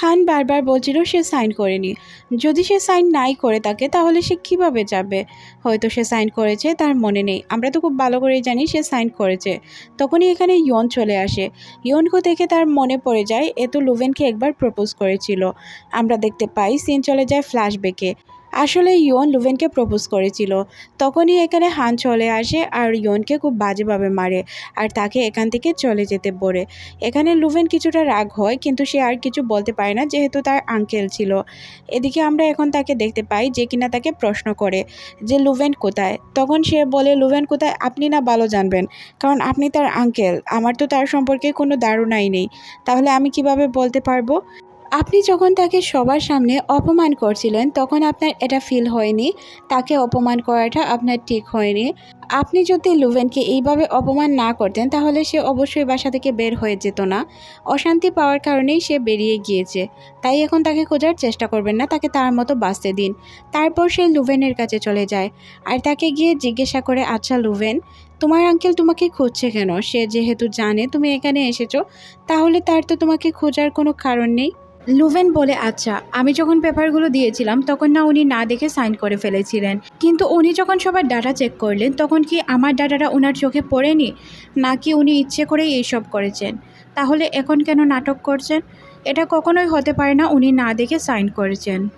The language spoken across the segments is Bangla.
হান বারবার বলছিল সে সাইন করেনি। যদি সে সাইন নাই করে থাকে, তাহলে সে কীভাবে যাবে? হয়তো সে সাইন করেছে, তার মনে নেই। আমরা তো খুব ভালো করেই জানি সে সাইন করেছে। তখনই এখানে ইয়ন চলে আসে। ইয়নকে দেখে তার মনে পড়ে যায় এ তো লুভেনকে একবার প্রপোজ করেছিল। আমরা দেখতে পাই সিন চলে যায় ফ্ল্যাশব্যাকে। আসলে ইয়ন লুভেনকে প্রপোজ করেছিল। তখনই এখানে হান চলে আসে আর ইয়নকে খুব বাজেভাবে মারে আর তাকে এখান থেকে চলে যেতে বলে। এখানে লুভেন কিছুটা রাগ হয় কিন্তু সে আর কিছু বলতে পারে না যেহেতু তার আঙ্কেল ছিল। এদিকে আমরা এখন তাকে দেখতে পাই যে কিনা তাকে প্রশ্ন করে যে, লুভেন কোথায়? তখন সে বলে, লুভেন কোথায়? আপনি না ভালো জানবেন, কারণ আপনি তার আঙ্কেল। আমার তো তার সম্পর্কে কোনো ধারণাই নেই। তাহলে আমি কীভাবে বলতে পারব? আপনি যখন তাকে সবার সামনে অপমান করছিলেন, তখন আপনার এটা ফিল হয়নি। তাকে অপমান করাটা আপনার ঠিক হয়নি। আপনি যদি লুভেনকে এইভাবে অপমান না করতেন, তাহলে সে অবশ্যই বাসা থেকে বের হয়ে যেত না। অশান্তি পাওয়ার কারণেই সে বেরিয়ে গিয়েছে। তাই এখন তাকে খোঁজার চেষ্টা করবেন না, তাকে তার মতো বাঁচতে দিন। তারপর সে লুভেনের কাছে চলে যায়। আর তাকে গিয়ে জিজ্ঞাসা করে আচ্ছা লুভেন, তোমার আঙ্কেল তোমাকে খুঁজছে কেন? সে যেহেতু জানে, তুমি এখানে এসেছ, তাহলে তার তো তোমাকে খোঁজার কোনো কারণ নেই? লুভেন বলে আচ্ছা আমি যখন পেপারগুলো দিয়েছিলাম, তখন না উনি না দেখে সাইন করে ফেলেছিলেন। কিন্তু উনি যখন সবার ডাটা চেক করলেন, তখন কি আমার ডাটাটা ওনার চোখে পড়েনি? নাকি উনি ইচ্ছে করেই এইসব করেছেন? তাহলে এখন কেন নাটক করছেন? এটা কখনোই হতে পারে না উনি না দেখে সাইন করেছেন।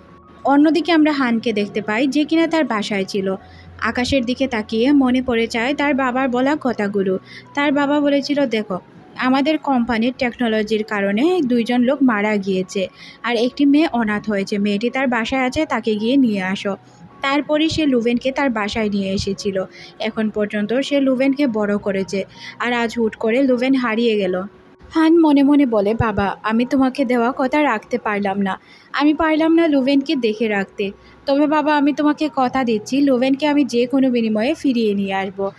অন্যদিকে আমরা হানকে দেখতে পাই, যে কিনা তার বাসায় ছিল। আকাশের দিকে তাকিয়ে মনে পড়ে যায় তার বাবার বলা কথাগুলো। তার বাবা বলেছিল, দেখো আমাদের কোম্পানির টেকনোলজির কারণে দুইজন লোক মারা গিয়েছে আর একটি মেয়ে অনাথ হয়েছে। মেয়েটি তার বাসায় আছে, তাকে গিয়ে নিয়ে আসো। তারপরই সে লুভেনকে তার বাসায় নিয়ে এসেছিল। এখন পর্যন্ত সে লুভেনকে বড় করেছে আর আজ হুট করে লুভেন হারিয়ে গেল। হান মনে মনে বলে, বাবা, আমি তোমাকে দেওয়া কথা রাখতে পারলাম না। আমি পারলাম না লুভেনকে দেখে রাখতে। তবে বাবা, আমি তোমাকে কথা দিচ্ছি। লুভেনকে আমি যে কোনো বিনিময়ে ফিরিয়ে নিয়ে আসব।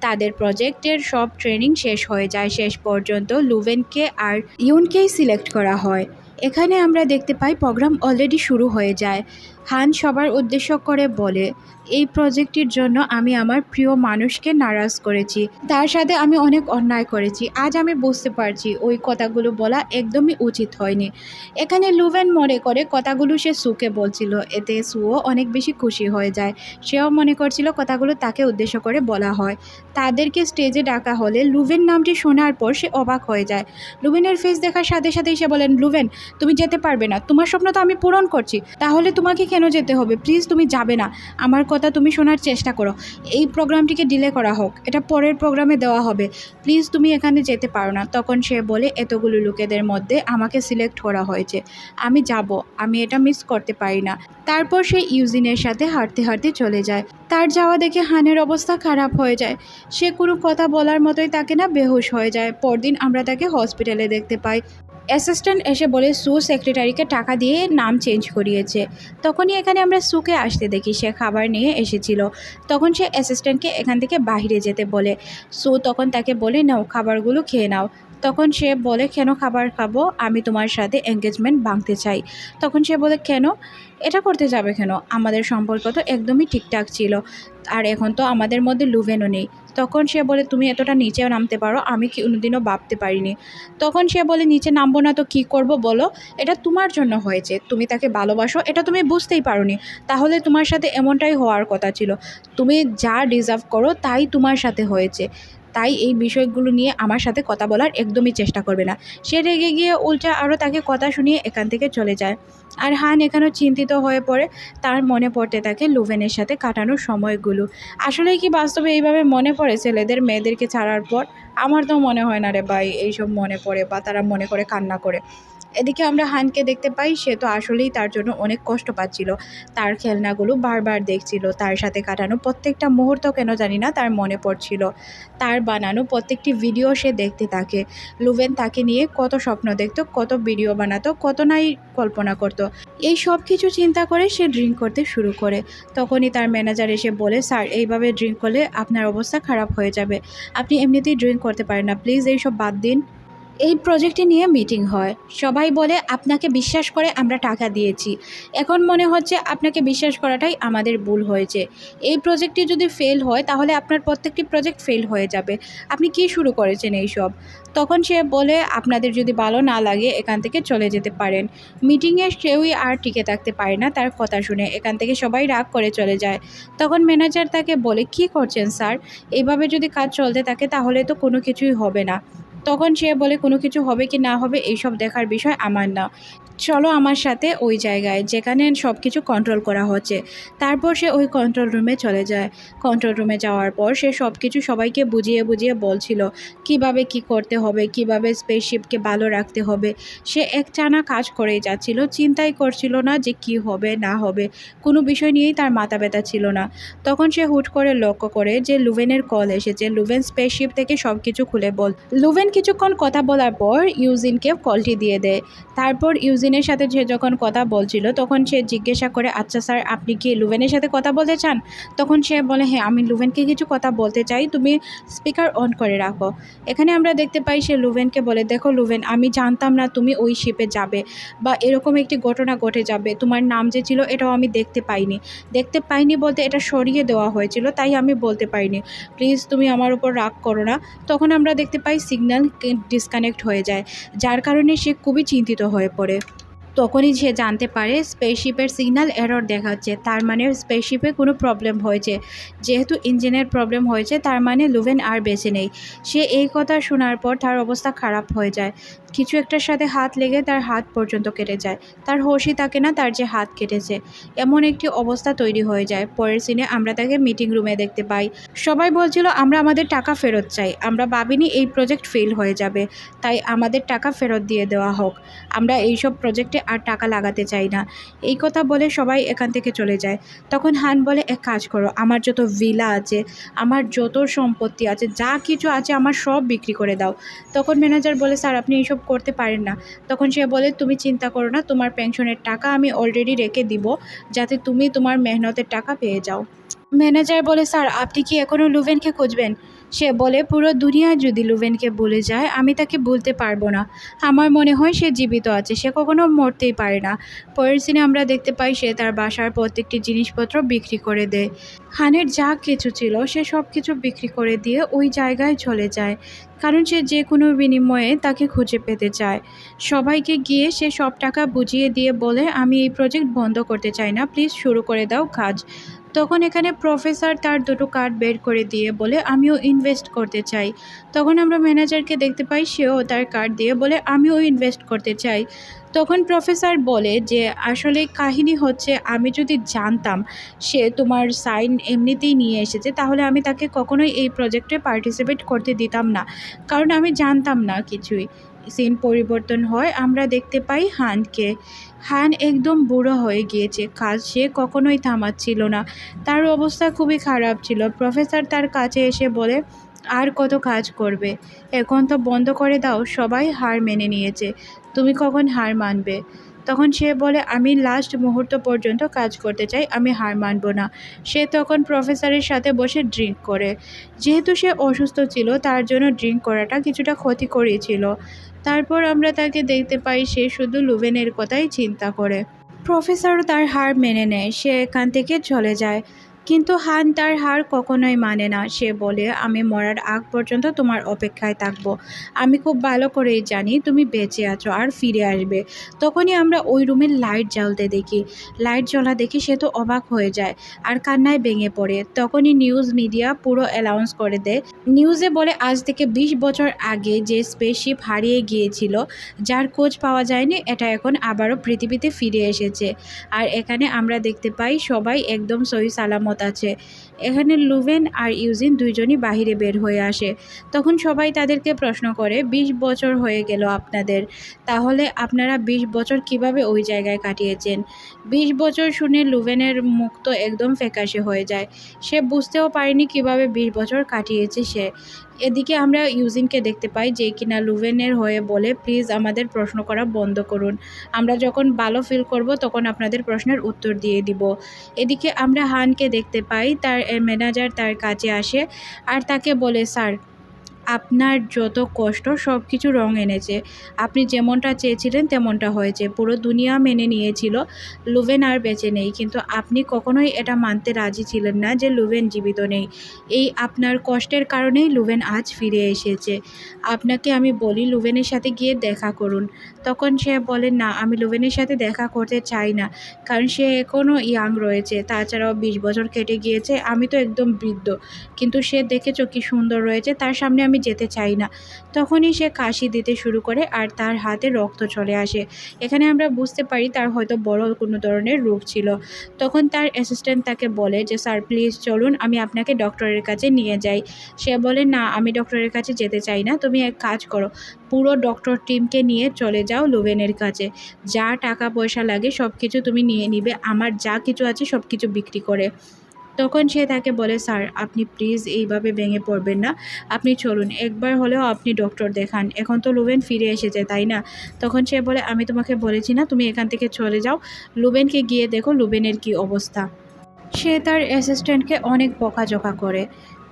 তাদের প্রজেক্টের সব ট্রেনিং শেষ হয়ে যায়। শেষ পর্যন্ত লুভেনকে আর ইউনকেই সিলেক্ট করা হয়। এখানে আমরা দেখতে পাই, প্রোগ্রাম অলরেডি শুরু হয়ে যায়। হান সবার উদ্দেশ্য করে বলে এই প্রজেক্টটির জন্য আমি আমার প্রিয় মানুষকে নারাজ করেছি। তার সাথে আমি অনেক অন্যায় করেছি। আজ আমি বুঝতে পারছি ওই কথাগুলো বলা একদমই উচিত হয়নি। এখানে লুভেন মনে করে কথাগুলো সে সুকে বলছিল, এতে সুও অনেক বেশি খুশি হয়ে যায়। সেও মনে করছিল কথাগুলো তাকে উদ্দেশ্য করে বলা হয়। তাদেরকে স্টেজে ডাকা হলে লুভেন নামটি শোনার পর সে অবাক হয়ে যায়। লুভেনের ফেস দেখার সাথে সাথেই সে বলেন লুভেন তুমি যেতে পারবে না। তোমার স্বপ্ন তো আমি পূরণ করছি। তাহলে তোমাকে কেন যেতে হবে? প্লিজ তুমি যাবে না। আমার কথা তুমি শোনার চেষ্টা করো। এই প্রোগ্রামটিকে ডিলে করা হোক। এটা পরের প্রোগ্রামে দেওয়া হবে। প্লিজ তুমি এখানে যেতে পারো না। তখন সে বলে, এতগুলো লোকেদের মধ্যে আমাকে সিলেক্ট করা হয়েছে। আমি যাব। আমি এটা মিস করতে পারি না। তারপর সে ইউজিনের সাথে হাঁটতে হাঁটতে চলে যায়। তার যাওয়া দেখে হানের অবস্থা খারাপ হয়ে যায়। সে কোনো কথা বলার মতোই তাকে না বেহুশ হয়ে যায়। পরদিন আমরা তাকে হসপিটালে দেখতে পাই। অ্যাসিস্ট্যান্ট এসে বলে, সু সেক্রেটারিকে টাকা দিয়ে নাম চেঞ্জ করিয়েছে। তখনই এখানে আমরা সুকে আসতে দেখি, সে খাবার নিয়ে এসেছিল। তখন সে অ্যাসিস্ট্যান্টকে এখান থেকে বাহিরে যেতে বলে। সু তখন তাকে বলে, নাও, খাবারগুলো খেয়ে নাও। তখন সে বলে, কেন খাবার খাব? আমি তোমার সাথে এঙ্গেজমেন্ট ভাঙতে চাই। তখন সে বলে, কেন? এটা করতে যাবে কেন? আমাদের সম্পর্ক তো একদমই ঠিকঠাক ছিল। আর এখন তো আমাদের মধ্যে লুভেনও নেই। তখন সে বলে, তুমি এতটা নিচেও নামতে পারো, আমি কোনোদিনও ভাবতে পারিনি। তখন সে বলে, নিচে নামবো না তো কী করব বলো? এটা তোমার জন্য হয়েছে। তুমি তাকে ভালোবাসো, এটা তুমি বুঝতেই পারোনি। তাহলে তোমার সাথে এমনটাই হওয়ার কথা ছিল। তুমি যা ডিজার্ভ করো, তাই তোমার সাথে হয়েছে। তাই এই বিষয়গুলো নিয়ে আমার সাথে কথা বলার একদমই চেষ্টা করবে না। সে রেগে গিয়ে উল্টা আরও তাকে কথা শুনিয়ে এখান থেকে চলে যায়। আর হান এখানেও চিন্তিত হয়ে পড়ে। তার মনে পড়তে থাকে লুভেনের সাথে কাটানোর সময়গুলো। আসলে কি বাস্তবে এইভাবে মনে পড়ে ছেলেদের মেয়েদেরকে ছাড়ার পর? আমার তো মনে হয় না রে ভাই, এইসব মনে পড়ে বা তারা মনে করে কান্না করে। এদিকে আমরা হানকে দেখতে পাই, সে তো আসলেই তার জন্য অনেক কষ্ট পাচ্ছিল। তার খেলনাগুলো বারবার দেখছিল, তার সাথে কাটানো প্রত্যেকটা মুহূর্ত কেন জানি না তার মনে পড়ছিল। তার বানানো প্রত্যেকটি ভিডিও সে দেখতে থাকে। লুভেন তাকে নিয়ে কত স্বপ্ন দেখত, কত ভিডিও বানাতো, কত নাই কল্পনা করত। এই সব কিছু চিন্তা করে সে ড্রিঙ্ক করতে শুরু করে। তখনই তার ম্যানেজার এসে বলে, স্যার, এইভাবে ড্রিঙ্ক করলে আপনার অবস্থা খারাপ হয়ে যাবে। আপনি এমনিতেই ড্রিঙ্ক করতে পারেন না। প্লিজ, এইসব বাদ দিন। এই প্রজেক্টে নিয়ে মিটিং হয়। সবাই বলে, আপনাকে বিশ্বাস করে আমরা টাকা দিয়েছি। এখন মনে হচ্ছে আপনাকে বিশ্বাস করাটাই আমাদের ভুল হয়েছে। এই প্রজেক্টটি যদি ফেল হয়, তাহলে আপনার প্রত্যেকটি প্রজেক্ট ফেল হয়ে যাবে। আপনি কি শুরু করেছেন এইসব? তখন সে বলে, আপনাদের যদি ভালো না লাগে, এখান থেকে চলে যেতে পারেন। মিটিংয়ে কেউই আর টিকে থাকতে পারে না, তার কথা শুনে। এখান থেকে সবাই রাগ করে চলে যায়। তখন ম্যানেজার তাকে বলে, কি করছেন, স্যার? এইভাবে যদি কাজ চলতে থাকে, তাহলে তো কোনো কিছুই হবে না। তখন সে বলে, কোনো কিছু হবে কি না হবে, এইসব দেখার বিষয় আমার না। চলো আমার সাথে ওই জায়গায়, যেখানে সব কিছু কন্ট্রোল করা হচ্ছে। তারপর সে ওই কন্ট্রোল রুমে চলে যায়। কন্ট্রোল রুমে যাওয়ার পর সে সব কিছু সবাইকে বুঝিয়ে বুঝিয়ে বলছিল, কীভাবে কি করতে হবে, কীভাবে স্পেসশিপকে ভালো রাখতে হবে? সে একটানা কাজ করেই যাচ্ছিল, চিন্তাই করছিল না যে কি হবে, না হবে। কোনো বিষয় নিয়েই তার মাথা ব্যথা ছিল না। তখন সে হুট করে লক্ষ্য করে যে লুভেনের কল এসেছে। লুভেন স্পেসশিপ থেকে সব কিছু খুলে বল, লুভেন কিছুক্ষণ কথা বলার পর ইউজিনকে কলটি দিয়ে দেয়। তারপর ইউজিনের সাথে সে যখন কথা বলছিল, তখন সে জিজ্ঞাসা করে আচ্ছা স্যার, আপনি কি লুভেনের সাথে কথা বলতে চান? তখন সে বলে হ্যাঁ আমি লুভেনকে কিছু কথা বলতে চাই, তুমি স্পিকার অন করে রাখো। এখানে আমরা দেখতে পাই সে লুভেনকে বলে, দেখো লুভেন, আমি জানতাম না তুমি ওই শিপে যাবে বা এরকম একটি ঘটনা ঘটে যাবে। তোমার নাম যে ছিল, এটাও আমি দেখতে পাইনি। দেখতে পাইনি বলতে এটা সরিয়ে দেওয়া হয়েছিল, তাই আমি বলতে পারিনি। প্লিজ, তুমি আমার উপর রাগ করো না। তখন আমরা দেখতে পাই সিগন্যাল ডিসকানেক্ট হয়ে যায় যার কারণে সে খুবই চিন্তিত হয়ে পড়ে। তখনই সে জানতে পারে স্পেসশিপের সিগন্যাল এরর দেখাচ্ছে। তার মানে স্পেসশিপে কোনো প্রবলেম হয়েছে। যেহেতু ইঞ্জিনের প্রবলেম হয়েছে, তার মানে লুভেন আর বেঁচে নেই। সে এই কথা শোনার পর তার অবস্থা খারাপ হয়ে যায়। কিছু একটার সাথে হাত লেগে তার হাত পর্যন্ত কেটে যায়। তার হোশই থাকে না, তার যে হাত কেটেছে। এমন একটি অবস্থা তৈরি হয়ে যায়। পরের সিনে আমরা তাকে মিটিং রুমে দেখতে পাই। সবাই বলছিল, আমরা আমাদের টাকা ফেরত চাই। আমরা ভাবিনি এই প্রজেক্ট ফেল হয়ে যাবে। তাই আমাদের টাকা ফেরত দিয়ে দেওয়া হোক। আমরা এইসব প্রজেক্টে আর টাকা লাগাতে চাই না। এই কথা বলে সবাই এখান থেকে চলে যায়। তখন হান বলে, এক কাজ করো, আমার যত ভিলা আছে, আমার যত সম্পত্তি আছে, যা কিছু আছে আমার সব বিক্রি করে দাও। তখন ম্যানেজার বলে, স্যার, আপনি এইসব করতে পারেন না। তখন সে বলে, তুমি চিন্তা করো না, তোমার পেনশনের টাকা আমি অলরেডি রেখে দিব, যাতে তুমি তোমার মেহনতের টাকা পেয়ে যাও। ম্যানেজার বলে, স্যার, আপনি কি এখনও লুভেনকে খুঁজবেন? সে বলে, পুরো দুনিয়া যদি লুভেনকে ভুলে যায়, আমি তাকে ভুলতে পারব না। আমার মনে হয় সে জীবিত আছে, সে কখনো মরতেই পারে না। পরের সিনে আমরা দেখতে পাই সে তার বাসার প্রত্যেকটি জিনিসপত্র বিক্রি করে দেয়। হানের যা কিছু ছিল, সে সব কিছু বিক্রি করে দিয়ে ওই জায়গায় চলে যায়। কারণ সে যে কোনো বিনিময়ে তাকে খুঁজে পেতে চায়। সবাইকে গিয়ে সে সব টাকা বুঝিয়ে দিয়ে বলে, আমি এই প্রজেক্ট বন্ধ করতে চাই না প্লিজ শুরু করে দাও কাজ। তখন এখানে প্রফেসর তার দুটো কার্ড বের করে দিয়ে বলে, আমিও ইনভেস্ট করতে চাই। তখন আমরা ম্যানেজারকে দেখতে পাই, সেও তার কার্ড দিয়ে বলে, আমিও ইনভেস্ট করতে চাই। তখন প্রফেসর বলে যে, আসলে কাহিনী হচ্ছে, আমি যদি জানতাম সে তোমার সাইন এমনিতেই নিয়ে এসেছে, তাহলে আমি তাকে কখনোই এই প্রজেক্টে পার্টিসিপেট করতে দিতাম না। কারণ আমি জানতাম না কিছুই। সিন পরিবর্তন হয়, আমরা দেখতে পাই হানকে। হান একদম বুড়ো হয়ে গিয়েছে, কাজ সে কখনোই থামাচ্ছিল না। তার অবস্থা খুবই খারাপ ছিল। প্রফেসর তার কাছে এসে বলে, আর কত কাজ করবে? এখন তো বন্ধ করে দাও, সবাই হার মেনে নিয়েছে। তুমি কখন হার মানবে? তখন সে বলে, আমি লাস্ট মুহূর্ত পর্যন্ত কাজ করতে চাই, আমি হার মানব না। সে তখন প্রফেসরের সাথে বসে ড্রিঙ্ক করে। যেহেতু সে অসুস্থ ছিল, তার জন্য ড্রিঙ্ক করাটা কিছুটা ক্ষতি করেছিল তারপর আমরা তাকে দেখতে পাই সে শুধু লুভেনের কথাই চিন্তা করে। প্রফেসর তার হার মেনে নেয়, সে এখান থেকে চলে যায়। কিন্তু হান তার হার কখনোই মানে না। সে বলে, আমি মরার আগ পর্যন্ত তোমার অপেক্ষায় থাকব। আমি খুব ভালো করেই জানি তুমি বেঁচে আছো আর ফিরে আসবে। তখনই আমরা ওই রুমের লাইট জ্বালতে দেখি। লাইট জ্বলা দেখি সে তো অবাক হয়ে যায় আর কান্নায় ভেঙে পড়ে। তখনই নিউজ মিডিয়া পুরো অ্যালাউন্স করে দেয়। নিউজে বলে, আজ থেকে ২০ বছর আগে যে স্পেসশিপ হারিয়ে গিয়েছিল, যার খোঁজ পাওয়া যায়নি, এটা এখন আবারও পৃথিবীতে ফিরে এসেছে। আর এখানে আমরা দেখতে পাই সবাই একদম সহি সালামত আছে এখানে লুভেন আর ইউজিন দুইজনই বাহিরে বের হয়ে আসে। তখন সবাই তাদেরকে প্রশ্ন করে ২০ বছর হয়ে গেল আপনাদের, তাহলে আপনারা ২০ বছর কীভাবে ওই জায়গায় কাটিয়েছেন? ২০ বছর শুনে লুভেনের মুখ তো একদম ফ্যাকাশে হয়ে যায়। সে বুঝতেও পারেনি কীভাবে ২০ বছর কাটিয়েছে সে। এদিকে আমরা ইউজিনকে দেখতে পাই যে কিনা লুভেনের হয়ে বলে, প্লিজ আমাদের প্রশ্ন করা বন্ধ করুন। আমরা যখন ভালো ফিল করব তখন আপনাদের প্রশ্নের উত্তর দিয়ে দিব। এদিকে আমরা হানকে দেখতে পাই, তার ম্যানেজার তার কাছে আসে আর তাকে বলে স্যার আপনার যত কষ্ট সব কিছু রং এনেছে। আপনি যেমনটা চেয়েছিলেন, তেমনটা হয়েছে। পুরো দুনিয়া মেনে নিয়েছিল। লুভেন আর বেঁচে নেই। কিন্তু আপনি কখনোই এটা মানতে রাজি ছিলেন না যে লুভেন জীবিত নেই। এই আপনার কষ্টের কারণেই লুভেন আজ ফিরে এসেছে। আপনাকে আমি বলি লুভেনের সাথে গিয়ে দেখা করুন। তখন সে বলে, না, আমি লুভেনের সাথে দেখা করতে চাই না। কারণ সে এখনও ইয়াং রয়েছে। তাছাড়াও বিশ বছর কেটে গিয়েছে। আমি তো একদম বৃদ্ধ। কিন্তু সে দেখেছ কি সুন্দর রয়েছে। তার সামনে আমি যেতে চাই না। তখনই সে কাশি দিতে শুরু করে আর তার হাতে রক্ত চলে আসে। এখানে আমরা বুঝতে পারি তার হয়তো বড় কোনো ধরনের রোগ ছিল। তখন তার অ্যাসিস্ট্যান্ট তাকে বলে যে, স্যার প্লিজ চলুন, আমি আপনাকে ডক্টরের কাছে নিয়ে যাই। সে বলে, না, আমি ডক্টরের কাছে যেতে চাই না। তুমি এক কাজ করো, পুরো ডক্টর টিমকে নিয়ে চলে যাও লোভেনের কাছে। যা টাকা পয়সা লাগে সব কিছু তুমি নিয়ে নিবে। আমার যা কিছু আছে সব কিছু বিক্রি করে। তখন সে তাকে বলে, স্যার, আপনি প্লিজ এইভাবে ভেঙে পড়বেন না। আপনি চলুন, একবার হলেও আপনি ডক্টর দেখান। এখন তো লুবেন ফিরে এসেছে, তাই না? তখন সে বলে, আমি তোমাকে বলেছি না, তুমি এখান থেকে চলে যাও। লুবেনকে গিয়ে দেখো লুবেনের কি অবস্থা। সে তার অ্যাসিস্ট্যান্টকে অনেক বকাঝকা করে।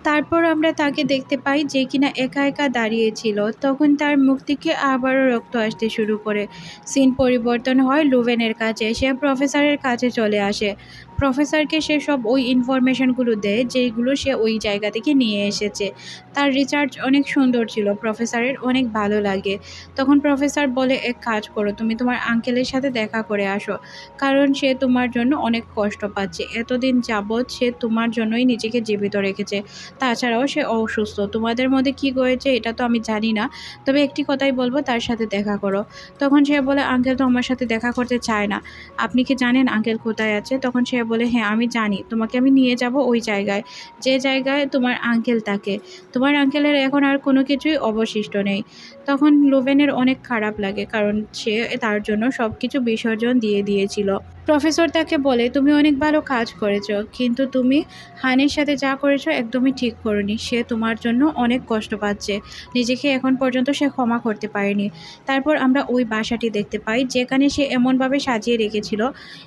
তারপর আমরা তাকে দেখতে পাই যে কিনা একা একা দাঁড়িয়েছিল তখন তার মুখ থেকে আবারও রক্ত আসতে শুরু করে। সিন পরিবর্তন হয় লুভেনের কাছে। সে প্রফেসরের কাছে চলে আসে। প্রফেসরকে সে সব ওই ইনফরমেশনগুলো দেয় যেগুলো সে ওই জায়গা থেকে নিয়ে এসেছে। তার রিচার্জ অনেক সুন্দর ছিল প্রফেসরের অনেক ভালো লাগে। তখন প্রফেসর বলে, এক কাজ করো, তুমি তোমার আঙ্কেলের সাথে দেখা করে আসো, কারণ সে তোমার জন্য অনেক কষ্ট পাচ্ছে। এতদিন যাবৎ সে তোমার জন্যই নিজেকে জীবিত রেখেছে। তাছাড়াও সে অসুস্থ। তোমাদের মধ্যে কী হয়েছে এটা তো আমি জানি না, তবে একটি কথাই বলব, তার সাথে দেখা করো। তখন সে বলে, আঙ্কেল তো আমার সাথে দেখা করতে চায় না। আপনি কি জানেন আঙ্কেল কোথায় আছে? তখন সে বলে হ্যাঁ আমি জানি, তোমাকে আমি নিয়ে যাব ওই জায়গায়। যে জায়গায় তোমার আঙ্কেল থাকে। তোমার আঙ্কেলের এখন আর কোনো কিছুই অবশিষ্ট নেই। তখন লোভেনের অনেক খারাপ লাগে, কারণ সে তার জন্য সব কিছু বিসর্জন দিয়ে দিয়েছিল। প্রফেসর তাকে বলে, তুমি অনেক ভালো কাজ করেছ, কিন্তু তুমি হানের সাথে যা করেছ একদমই ঠিক করনি। সে তোমার জন্য অনেক কষ্ট পাচ্ছে। নিজেকে এখন পর্যন্ত সে ক্ষমা করতে পারেনি। তারপর আমরা ওই বাসাটি দেখতে পাই, যেখানে সে এমনভাবে সাজিয়ে রেখেছিল।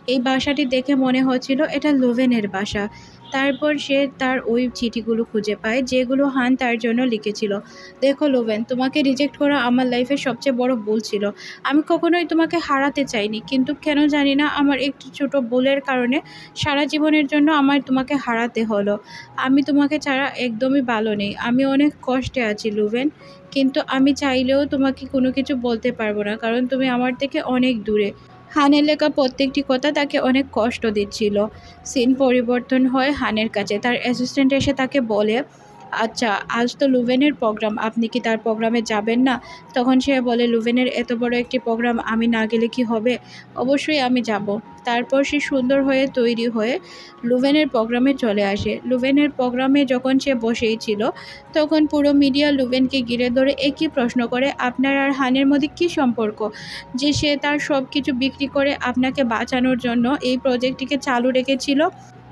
এই বাসাটি দেখে মনে হচ্ছিল এটা লোভেনের বাসা। তারপর সে তার ওই চিঠিগুলো খুঁজে পায়, যেগুলো হান তার জন্য লিখেছিল। দেখো লোভেন, তোমাকে রিজেক্ট করা আমার লাইফের সবচেয়ে বড় ভুল ছিল। আমি কখনোই তোমাকে হারাতে চাইনি, কিন্তু কেন জানি না আমার একটি ছোট ভুলের কারণে সারা জীবনের জন্য আমার তোমাকে হারাতে হলো। আমি তোমাকে ছাড়া একদমই ভালো নেই। আমি অনেক কষ্টে আছি লুভেন, কিন্তু আমি চাইলেও তোমাকে কোনো কিছু বলতে পারব না, কারণ তুমি আমার থেকে অনেক দূরে। হানের লেখা প্রত্যেকটি কথা তাকে অনেক কষ্ট দিচ্ছিল। সিন পরিবর্তন হয় হানের কাছে। তার অ্যাসিস্ট্যান্ট এসে তাকে বলে আচ্ছা আজ তো লুভেনের প্রোগ্রাম, আপনি কি তার প্রোগ্রামে যাবেন না? তখন সে বলে, লুভেনের এত বড় একটি প্রোগ্রাম, আমি না গেলে কি হবে? অবশ্যই আমি যাব। তারপর সে সুন্দর হয়ে তৈরি হয়ে লুভেনের প্রোগ্রামে চলে আসে। লুভেনের প্রোগ্রামে যখন সে বসেই ছিল, তখন পুরো মিডিয়া লুভেনকে ঘিরে ধরে একই প্রশ্ন করে, আপনার আর হানের মধ্যে কী সম্পর্ক? যে সে তার সব কিছু বিক্রি করে আপনাকে বাঁচানোর জন্য এই প্রজেক্টটিকে চালু রেখেছিল।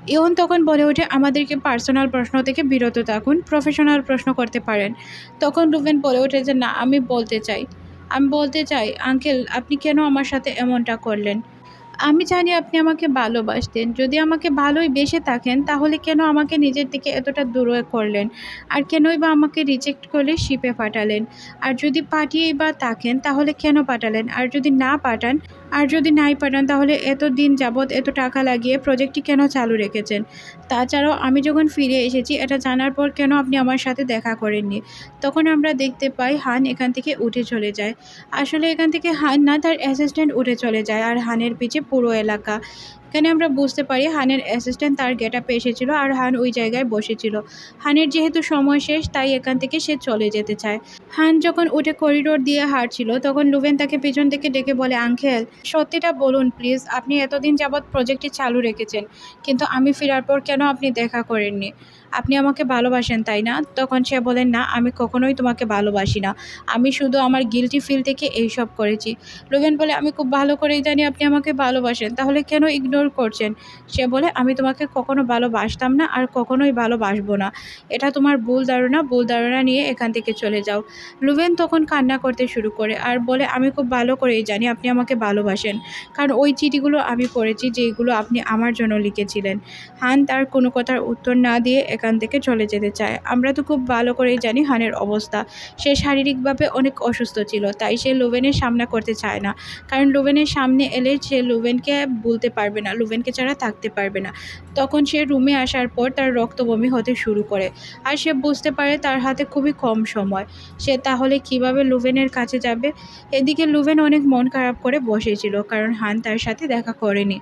ইয়ন তখন বলে ওঠে, আমাদেরকে পার্সোনাল প্রশ্ন থেকে বিরত থাকুন প্রফেশনাল প্রশ্ন করতে পারেন। তখন রুবেন বলে ওঠে যে, না, আমি বলতে চাই। আমি বলতে চাই, আঙ্কেল, আপনি কেন আমার সাথে এমনটা করলেন? আমি জানি আপনি আমাকে ভালোবাসতেন। যদি আমাকে ভালোই বেসে থাকেন, তাহলে কেন আমাকে নিজের দিকে এতটা দূরে করলেন? আর কেনই বা আমাকে রিজেক্ট করলে শিপে পাঠালেন? আর যদি পাঠিয়েই বা থাকেন, তাহলে কেন পাঠালেন? আর যদি না পাঠান আর যদি নাই পারেন, তাহলে এত দিন যাবৎ এত টাকা লাগিয়ে প্রজেক্টটি কেন চালু রেখেছেন? তাছাড়াও আমি যখন ফিরে এসেছি, এটা জানার পর কেন আপনি আমার সাথে দেখা করেননি? তখন আমরা দেখতে পাই হান এখান থেকে উঠে চলে যায়। আসলে এখান থেকে হান না, তার অ্যাসিস্ট্যান্ট উঠে চলে যায়, আর হানের পিছে পুরো এলাকা। এখানে আমরা বুঝতে পারি হানের অ্যাসিস্ট্যান্ট তার গেট আপে এসেছিল আর হান ওই জায়গায় বসেছিল। হানের যেহেতু সময় শেষ, তাই এখান থেকে সে চলে যেতে চায়। হান যখন উঠে করিডোর দিয়ে হাঁটছিল, তখন লুভেন তাকে পিছন থেকে ডেকে বলে, আঙ্কেল, সত্যিটা বলুন প্লিজ আপনি এতদিন যাবৎ প্রজেক্টটি চালু রেখেছেন, কিন্তু আমি ফেরার পর কেন আপনি দেখা করেননি? আপনি আমাকে ভালোবাসেন, তাই না? তখন সে বলেন না, আমি কখনোই তোমাকে ভালোবাসি না। আমি শুধু আমার গিলটি ফিল থেকে এইসব করেছি। লুভেন বলে, আমি খুব ভালো করেই জানি আপনি আমাকে ভালোবাসেন। তাহলে কেন ইগনোর করছেন? সে বলে, আমি তোমাকে কখনো ভালোবাসতাম না আর কখনোই ভালোবাসবো না। এটা তোমার ভুল ধারণা। ভুল ধারণা নিয়ে এখান থেকে চলে যাও। লুভেন তখন কান্না করতে শুরু করে আর বলে, আমি খুব ভালো করেই জানি আপনি আমাকে ভালোবাসেন। কারণ ওই চিঠিগুলো আমি পড়েছি, যেগুলো আপনি আমার জন্য লিখেছিলেন। হান তার কোনো কথার উত্তর না দিয়ে এখান থেকে চলে যেতে চায়। আমরা তো খুব ভালো করেই জানি হানের অবস্থা। সে শারীরিকভাবে অনেক অসুস্থ ছিল, তাই সে লুবেনের সামনা করতে চায় না। কারণ লুবেনের সামনে এলে সে লুবেনকে বলতে পারবে না, লুবেনকে ছাড়া থাকতে পারবে না। তখন সে রুমে আসার পর তার রক্ত বমি হতে শুরু করে। আর সে বুঝতে পারে তার হাতে খুবই কম সময়। সে তাহলে কীভাবে লুভেনের কাছে যাবে? এদিকে লুভেন অনেক মন খারাপ করে বসেছিল, কারণ হান তার সাথে দেখা করেনি।